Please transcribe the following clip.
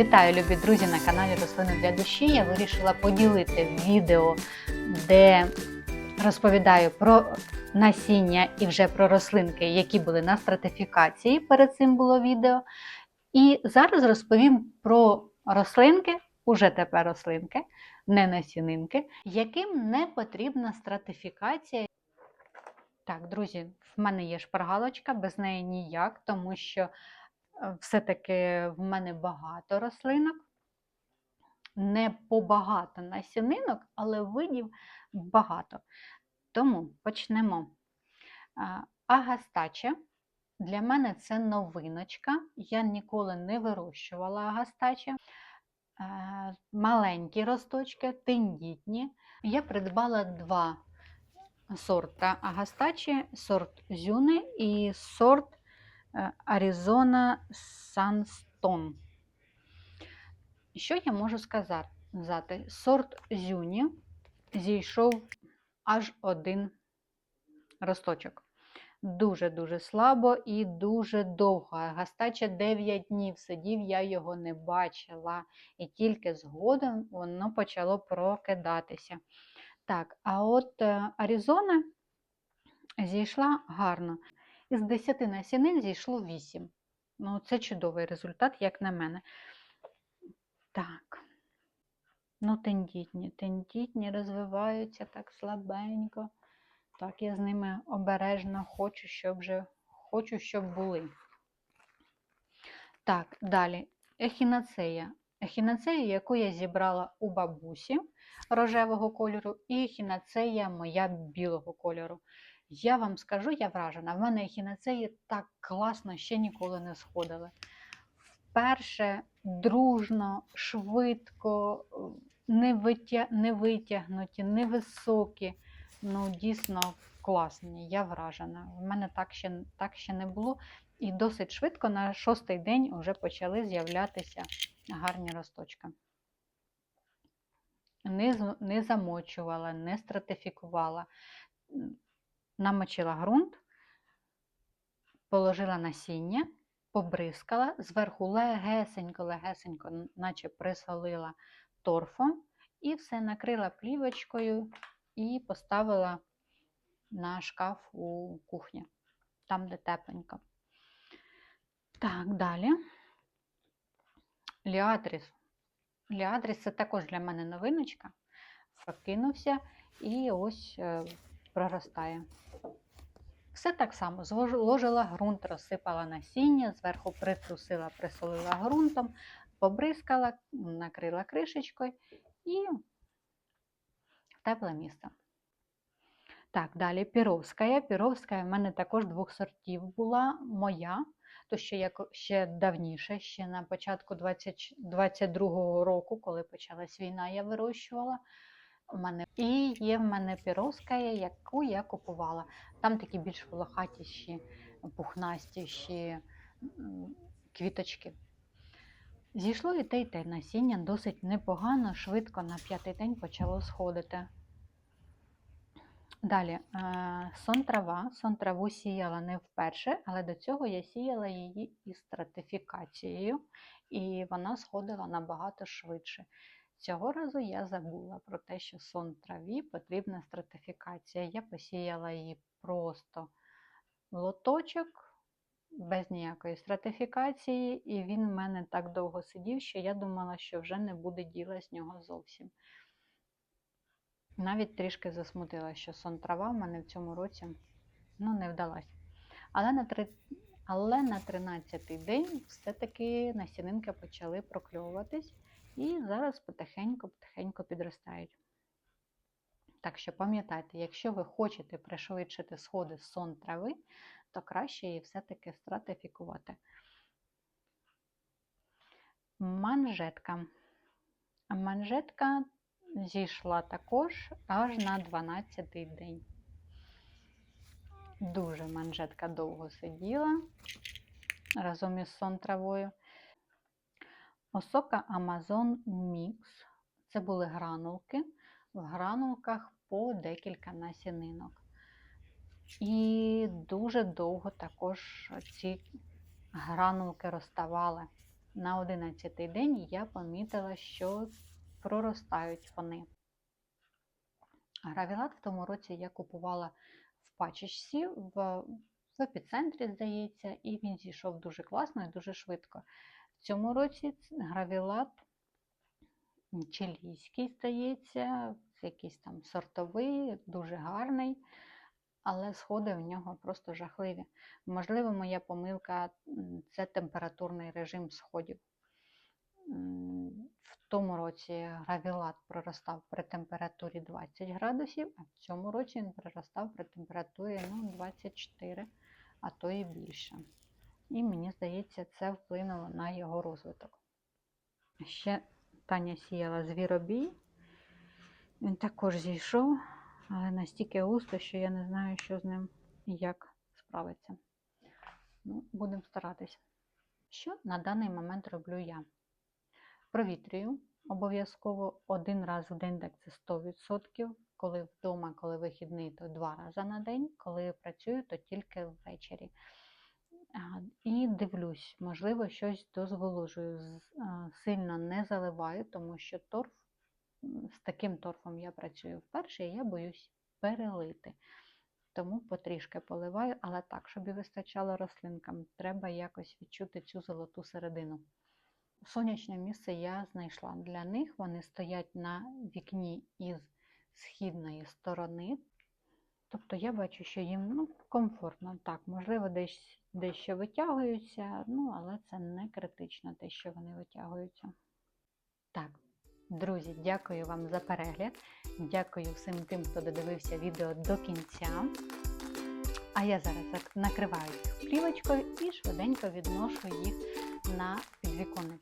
Вітаю, любі друзі, на каналі Рослини для душі. Я вирішила поділити відео, де розповідаю про насіння і вже про рослинки, які були на стратифікації. Перед цим було відео. І зараз розповім про рослинки, уже тепер рослинки, не насінинки, яким не потрібна стратифікація. Так, друзі, в мене є шпаргалочка, без неї ніяк, тому що все-таки в мене багато рослинок, не побагато насінинок, але видів багато. Тому почнемо. А, Агастаче. Для мене це новиночка. Я ніколи не вирощувала агастаче. Е, Маленькі росточки, тендітні. Я придбала два сорта агастачі, сорт Зюни і сорт Arizona Sunstone. Що я можу сказати? Сорт Зюні зійшов аж один росточок. Дуже-дуже слабо і дуже довго. Агастача 9 днів сидів, я його не бачила. І тільки згодом воно почало прокидатися. Так, а от е, Аризона зійшла гарно. Із 10 насінин зійшло 8. Ну, це чудовий результат, як на мене. Так. Ну, тендітні, тендітні, розвиваються так слабенько. Так, я з ними обережно хочу, щоб вже хочу, щоб були. Так, далі. Ехінацея. Ехінацея, яку я зібрала у бабусі рожевого кольору, і ехінацея моя білого кольору. Я вам скажу, я вражена. В мене ехінацеї так класно ще ніколи не сходили. Вперше дружно, швидко, не, витя... не витягнуті, невисокі. Ну, дійсно класні, я вражена. В мене так ще, так ще не було. І досить швидко на шостий день вже почали з'являтися гарні росточки. Не, не замочувала, не стратифікувала. Намочила ґрунт, положила насіння, побризкала, зверху легесенько-легесенько, наче присолила торфом, і все накрила плівочкою і поставила на шкаф у кухні, там, де тепленько. Так, далі. Ліатріс. Ліатріс це також для мене новиночка. Прокинувся і ось е, проростає. Все так само. Зложила ґрунт, розсипала насіння, зверху притрусила, присолила ґрунтом, побризкала, накрила кришечкою і тепле місце. Так, далі піровська. Піровська в мене також двох сортів була моя, то що я ще давніше, ще на початку 2022 року, коли почалась війна, я вирощувала. У мене. І є в мене піровська, яку я купувала. Там такі більш волохатіші, пухнастіші квіточки. Зійшло і те, і те насіння досить непогано, швидко на п'ятий день почало сходити. Далі, е, сон трава. Сон траву сіяла не вперше, але до цього я сіяла її із стратифікацією, і вона сходила набагато швидше. Цього разу я забула про те, що сон траві потрібна стратифікація. Я посіяла її просто лоточок, без ніякої стратифікації, і він в мене так довго сидів, що я думала, що вже не буде діла з нього зовсім. Навіть трішки засмутила, що сон трава в мене в цьому році ну, не вдалась. Але на, три... Але на 13-й день все-таки насінинки почали прокльовуватись і зараз потихеньку-потихеньку підростають. Так що пам'ятайте, якщо ви хочете пришвидшити сходи сон трави, то краще її все-таки стратифікувати. Манжетка. Манжетка зійшла також аж на 12-й день. Дуже манжетка довго сиділа разом із сон травою. Осока Amazon Mix. Це були гранулки. В гранулках по декілька насінинок. І дуже довго також ці гранулки розставали. на 11 день я помітила, що проростають вони. Гравілат в тому році я купувала в пачечці в, в епіцентрі, здається, і він зійшов дуже класно і дуже швидко. В цьому році гравілат чилійський, здається, якийсь там сортовий, дуже гарний, але сходи в нього просто жахливі. Можливо, моя помилка це температурний режим сходів. В тому році гравілат проростав при температурі 20 градусів, а в цьому році він проростав при температурі ну, 24, а то і більше. І мені здається, це вплинуло на його розвиток. Ще Таня сіяла звіробій. Він також зійшов, але настільки густо, що я не знаю, що з ним і як справиться. Ну, будемо старатись. Що на даний момент роблю я? Провітрюю обов'язково один раз в день, так це 100%. Коли вдома, коли вихідний, то два рази на день. Коли працюю, то тільки ввечері. І дивлюсь, можливо, щось дозволожую. Сильно не заливаю, тому що торф, з таким торфом я працюю вперше, і я боюсь перелити. Тому потрішки поливаю, але так, щоб і вистачало рослинкам, треба якось відчути цю золоту середину. Сонячне місце я знайшла. Для них вони стоять на вікні із східної сторони. Тобто я бачу, що їм ну, комфортно. Так, можливо, десь дещо витягуються, ну, але це не критично те, що вони витягуються. Так, друзі, дякую вам за перегляд. Дякую всім тим, хто додивився відео до кінця. А я зараз накриваю їх плівочкою і швиденько відношу їх на підвіконник.